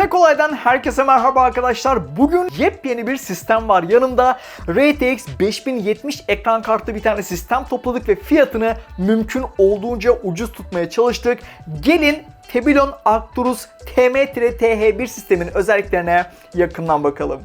Tek olaydan herkese merhaba arkadaşlar. Bugün yepyeni bir sistem var. Yanımda RTX 5070 ekran kartlı bir tane sistem topladık ve fiyatını mümkün olduğunca ucuz tutmaya çalıştık. Gelin Tebilon Arcturus TM-TH1 sistemin özelliklerine yakından bakalım.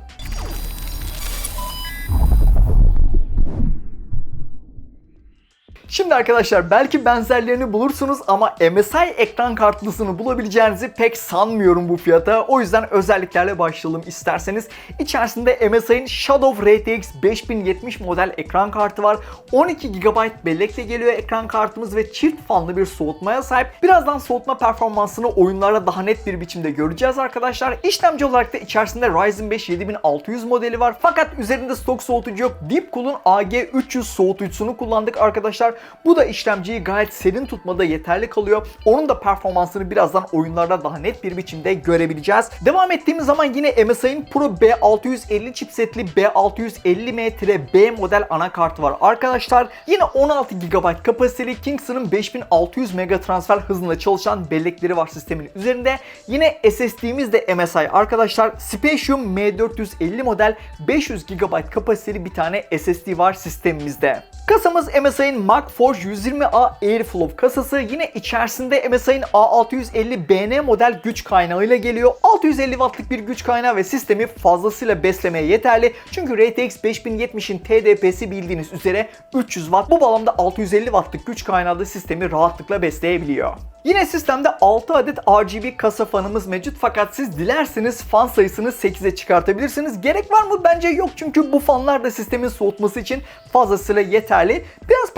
Şimdi arkadaşlar belki benzerlerini bulursunuz ama MSI ekran kartlısını bulabileceğinizi pek sanmıyorum bu fiyata. O yüzden özelliklerle başlayalım isterseniz. İçerisinde MSI'nin Shadow RTX 5070 model ekran kartı var. 12 GB bellekle geliyor ekran kartımız ve çift fanlı bir soğutmaya sahip. Birazdan soğutma performansını oyunlarda daha net bir biçimde göreceğiz arkadaşlar. İşlemci olarak da içerisinde Ryzen 5 7600 modeli var. Fakat üzerinde stok soğutucu yok. Deepcool'un AG300 soğutucusunu kullandık arkadaşlar. Bu da işlemciyi gayet serin tutmada yeterli kalıyor. Onun da performansını birazdan oyunlarda daha net bir biçimde görebileceğiz. Devam ettiğimiz zaman yine MSI'nin Pro B650 chipsetli B650M-B model anakartı var arkadaşlar. Yine 16 GB kapasiteli Kingston'ın 5600 mega transfer hızında çalışan bellekleri var sistemin üzerinde. Yine SSD'miz de MSI arkadaşlar. Spatium M450 model 500 GB kapasiteli bir tane SSD var sistemimizde. Kasamız MSI'nin MagForge 120A Airflow kasası. Yine içerisinde MSI'nin A650BN model güç kaynağıyla geliyor. 650 wattlık bir güç kaynağı ve sistemi fazlasıyla beslemeye yeterli. Çünkü RTX 5070'in TDP'si bildiğiniz üzere 300 watt. Bu bağlamda 650 wattlık güç kaynağı da sistemi rahatlıkla besleyebiliyor. Yine sistemde 6 adet RGB kasa fanımız mevcut fakat siz dilerseniz fan sayısını 8'e çıkartabilirsiniz. Gerek var mı? Bence yok çünkü bu fanlar da sistemin soğutması için fazlasıyla yeterli. Biraz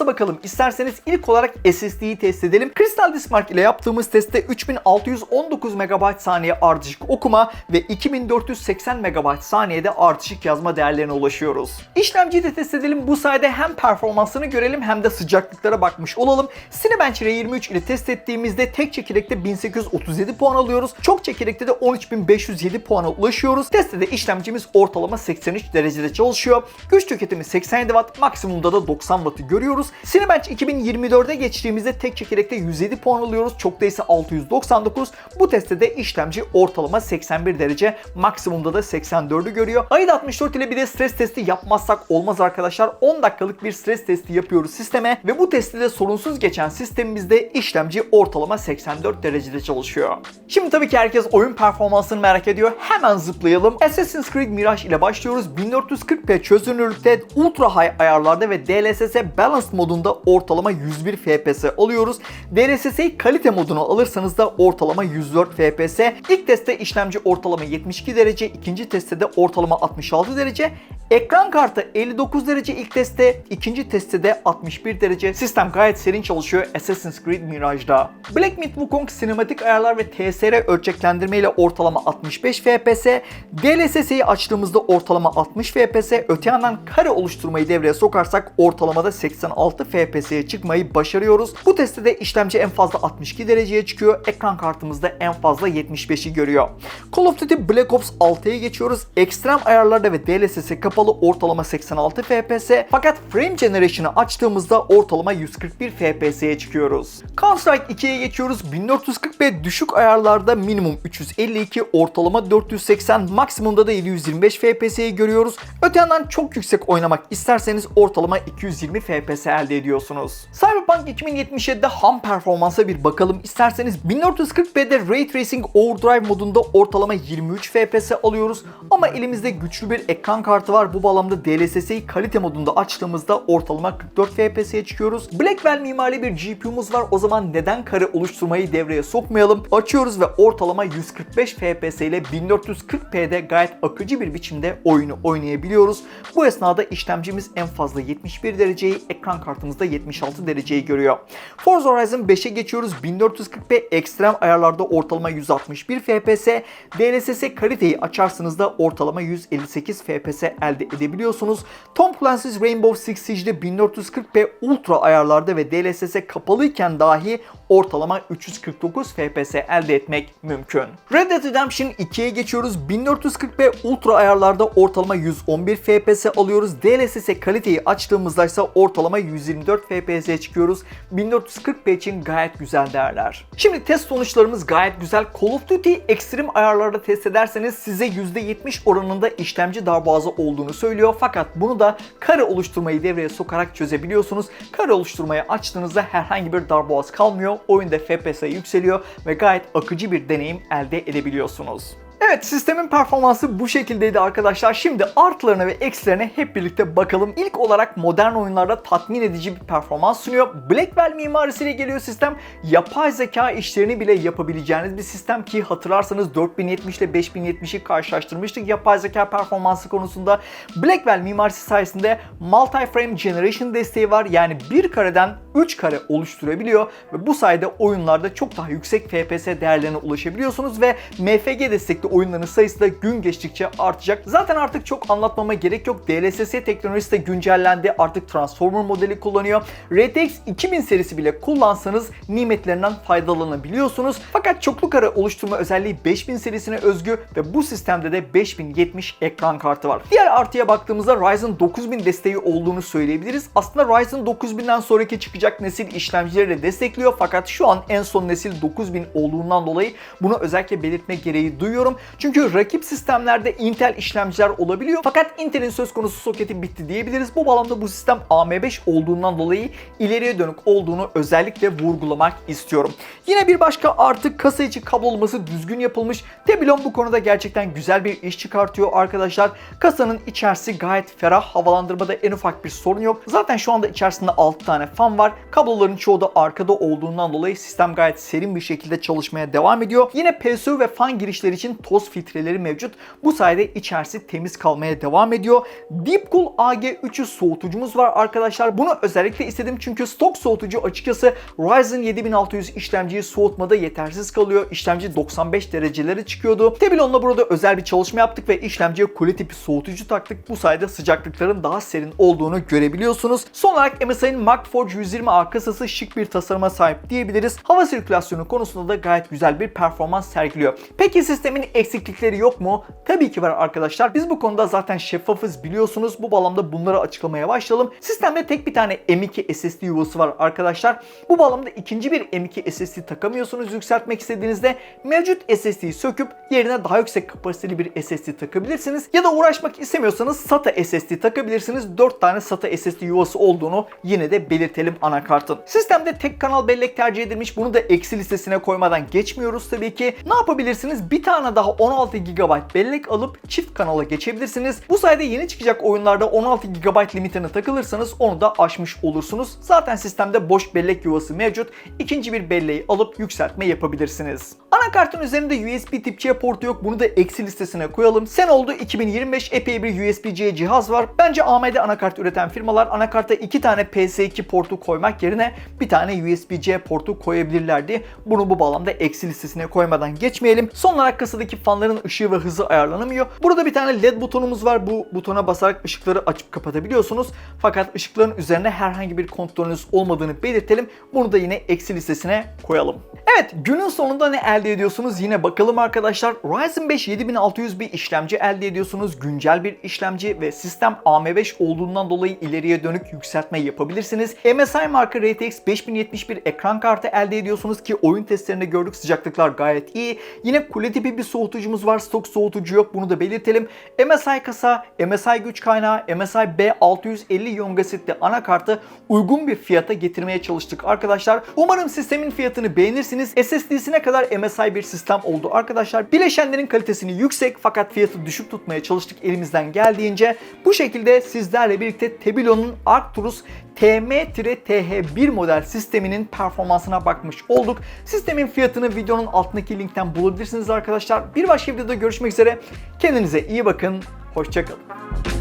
performansa bakalım. İsterseniz ilk olarak SSD'yi test edelim. Crystal Diskmark ile yaptığımız testte 3619 MB saniye ardışık okuma ve 2480 MB saniyede ardışık yazma değerlerine ulaşıyoruz. İşlemciyi de test edelim. Bu sayede hem performansını görelim hem de sıcaklıklara bakmış olalım. Cinebench R23 ile test ettiğimizde tek çekirdekte 1837 puan alıyoruz. Çok çekirdekte de 13507 puana ulaşıyoruz. Testte de işlemcimiz ortalama 83 derecede çalışıyor. Güç tüketimi 87 Watt, maksimumda da 90 Watt'ı görüyoruz. Cinebench 2024'e geçtiğimizde tek çekirdekte 107 puan alıyoruz. Çok ise 699. Bu testte de işlemci ortalama 81 derece, maksimumda da 84'ü görüyor. AIDA 64 ile bir de stres testi yapmazsak olmaz arkadaşlar. 10 dakikalık bir stres testi yapıyoruz sisteme ve bu testte de sorunsuz geçen sistemimizde işlemci ortalama 84 derecede çalışıyor. Şimdi tabii ki herkes oyun performansını merak ediyor. Hemen zıplayalım. Assassin's Creed Mirage ile başlıyoruz. 1440p çözünürlükte ultra high ayarlarda ve DLSS Balanced modunda ortalama 101 FPS alıyoruz. DLSS'yi kalite moduna alırsanız da ortalama 104 FPS. İlk testte işlemci ortalama 72 derece, ikinci testte de ortalama 66 derece. Ekran kartı 59 derece ilk testte, ikinci testte de 61 derece. Sistem gayet serin çalışıyor Assassin's Creed Mirage'da. Black Myth Wukong sinematik ayarlar ve TSR ölçeklendirme ile ortalama 65 FPS. DLSS'yi açtığımızda ortalama 60 FPS. Öte yandan kare oluşturmayı devreye sokarsak ortalamada 86 FPS'ye çıkmayı başarıyoruz. Bu testte de işlemci en fazla 62 dereceye çıkıyor. Ekran kartımızda en fazla 75'i görüyor. Call of Duty Black Ops 6'ya geçiyoruz. Ekstrem ayarlarda ve DLSS kapalı ortalama 86 FPS. Fakat Frame Generation'ı açtığımızda ortalama 141 FPS'ye çıkıyoruz. Counter-Strike 2'ye geçiyoruz. 1440p düşük ayarlarda minimum 352, ortalama 480, maksimumda da 725 FPS'yi görüyoruz. Öte yandan çok yüksek oynamak isterseniz ortalama 220 FPS elde ediyorsunuz. Cyberpunk 2077'de ham performansa bir bakalım isterseniz 1440p'de Ray Tracing Overdrive modunda ortalama 23 FPS alıyoruz ama elimizde güçlü bir ekran kartı var. Bu bağlamda DLSS'yi kalite modunda açtığımızda ortalama 44 FPS'ye çıkıyoruz. Blackwell mimari bir GPU'muz var. O zaman neden kare oluşturmayı devreye sokmayalım? Açıyoruz ve ortalama 145 FPS ile 1440p'de gayet akıcı bir biçimde oyunu oynayabiliyoruz. Bu esnada işlemcimiz en fazla 71 dereceyi, ekran kartımızda 76 dereceyi görüyor. Forza Horizon 5'e geçiyoruz. 1440p ekstrem ayarlarda ortalama 161 FPS. DLSS kaliteyi açarsınız da ortalama 158 FPS elde elde edebiliyorsunuz. Tom Clancy's Rainbow Six Siege'de 1440p ultra ayarlarda ve DLSS kapalıyken dahi ortalama 349 FPS elde etmek mümkün. Red Dead Redemption 2'ye geçiyoruz. 1440p ultra ayarlarda ortalama 111 FPS alıyoruz. DLSS kaliteyi açtığımızda ise ortalama 124 FPS'ye çıkıyoruz. 1440p için gayet güzel değerler. Şimdi test sonuçlarımız gayet güzel. Call of Duty Extreme ayarlarda test ederseniz size %70 oranında işlemci darboğazı olduğunu söylüyor. Fakat bunu da kare oluşturmayı devreye sokarak çözebiliyorsunuz. Kare oluşturmayı açtığınızda herhangi bir darboğaz kalmıyor. Oyunda FPS yükseliyor ve gayet akıcı bir deneyim elde edebiliyorsunuz. Evet sistemin performansı bu şekildeydi arkadaşlar. Şimdi artılarına ve eksilerine hep birlikte bakalım. İlk olarak modern oyunlarda tatmin edici bir performans sunuyor. Blackwell mimarisiyle geliyor sistem. Yapay zeka işlerini bile yapabileceğiniz bir sistem ki hatırlarsanız 4070 ile 5070'i karşılaştırmıştık yapay zeka performansı konusunda. Blackwell mimarisi sayesinde multi-frame generation desteği var. Yani bir kareden 3 kare oluşturabiliyor ve bu sayede oyunlarda çok daha yüksek FPS değerlerine ulaşabiliyorsunuz ve MFG destekli oyunların sayısı da gün geçtikçe artacak. Zaten artık çok anlatmama gerek yok. DLSS teknolojisi de güncellendi. Artık Transformer modeli kullanıyor. RTX 2000 serisi bile kullansanız nimetlerinden faydalanabiliyorsunuz. Fakat çoklu kare oluşturma özelliği 5000 serisine özgü ve bu sistemde de 5070 ekran kartı var. Diğer artıya baktığımızda Ryzen 9000 desteği olduğunu söyleyebiliriz. Aslında Ryzen 9000'den sonraki çıkacak nesil işlemcileri de destekliyor fakat şu an en son nesil 9000 olduğundan dolayı bunu özellikle belirtme gereği duyuyorum. Çünkü rakip sistemlerde Intel işlemciler olabiliyor fakat Intel'in söz konusu soketi bitti diyebiliriz. Bu bağlamda bu sistem AM5 olduğundan dolayı ileriye dönük olduğunu özellikle vurgulamak istiyorum. Yine bir başka artık kasa içi kablolaması düzgün yapılmış. Tebilon bu konuda gerçekten güzel bir iş çıkartıyor arkadaşlar. Kasanın içerisi gayet ferah. Havalandırmada en ufak bir sorun yok. Zaten şu anda içerisinde 6 tane fan var. Kabloların çoğu da arkada olduğundan dolayı sistem gayet serin bir şekilde çalışmaya devam ediyor. Yine PSU ve fan girişleri için toz filtreleri mevcut. Bu sayede içerisi temiz kalmaya devam ediyor. Deepcool AG300 soğutucumuz var arkadaşlar. Bunu özellikle istedim çünkü stok soğutucu açıkçası Ryzen 7600 işlemciyi soğutmada yetersiz kalıyor. İşlemci 95 derecelere çıkıyordu. Tebilon'la burada özel bir çalışma yaptık ve işlemciye kule tipi soğutucu taktık. Bu sayede sıcaklıkların daha serin olduğunu görebiliyorsunuz. Son olarak MSI'nin Markforged 120A kasası şık bir tasarıma sahip diyebiliriz. Hava sirkülasyonu konusunda da gayet güzel bir performans sergiliyor. Peki sistemin eksiklikleri yok mu? Tabii ki var arkadaşlar. Biz bu konuda zaten şeffafız biliyorsunuz. Bu bağlamda bunları açıklamaya başlayalım. Sistemde tek bir tane M2 SSD yuvası var arkadaşlar. Bu bağlamda ikinci bir M2 SSD takamıyorsunuz yükseltmek istediğinizde mevcut SSD'yi söküp yerine daha yüksek kapasiteli bir SSD takabilirsiniz. Ya da uğraşmak istemiyorsanız SATA SSD takabilirsiniz. 4 tane SATA SSD yuvası olduğunu yine de belirtelim anakartın. Sistemde tek kanal bellek tercih edilmiş. Bunu da eksi listesine koymadan geçmiyoruz tabii ki. Ne yapabilirsiniz? Bir tane daha 16 GB bellek alıp çift kanala geçebilirsiniz. Bu sayede yeni çıkacak oyunlarda 16 GB limitine takılırsanız onu da aşmış olursunuz. Zaten sistemde boş bellek yuvası mevcut. İkinci bir belleği alıp yükseltme yapabilirsiniz. Anakartın üzerinde USB tip C portu yok. Bunu da eksi listesine koyalım. Sen oldu 2025 epey bir USB-C cihaz var. Bence AMD anakart üreten firmalar anakarta iki tane PS2 portu koymak yerine bir tane USB-C portu koyabilirlerdi. Bunu bu bağlamda eksi listesine koymadan geçmeyelim. Son olarak kasadaki fanların ışığı ve hızı ayarlanamıyor. Burada bir tane LED butonumuz var. Bu butona basarak ışıkları açıp kapatabiliyorsunuz. Fakat ışıkların üzerine herhangi bir kontrolünüz olmadığını belirtelim. Bunu da yine eksi listesine koyalım. Evet günün sonunda ne elde ediyorsunuz yine bakalım arkadaşlar. Ryzen 5 7600 bir işlemci elde ediyorsunuz. Güncel bir işlemci ve sistem AM5 olduğundan dolayı ileriye dönük yükseltme yapabilirsiniz. MSI marka RTX 5071 ekran kartı elde ediyorsunuz ki oyun testlerinde gördük sıcaklıklar gayet iyi. Yine kule tipi bir soğutucumuz var. Stok soğutucu yok bunu da belirtelim. MSI kasa, MSI güç kaynağı, MSI B650 iyon gasitli anakartı uygun bir fiyata getirmeye çalıştık arkadaşlar. Umarım sistemin fiyatını beğenirsiniz. SSD'sine kadar MSI bir sistem oldu arkadaşlar. Bileşenlerin kalitesini yüksek fakat fiyatı düşük tutmaya çalıştık elimizden geldiğince. Bu şekilde sizlerle birlikte Tebilon'un Arcturus TM-TH1 model sisteminin performansına bakmış olduk. Sistemin fiyatını videonun altındaki linkten bulabilirsiniz arkadaşlar. Bir başka videoda görüşmek üzere. Kendinize iyi bakın. Hoşçakalın.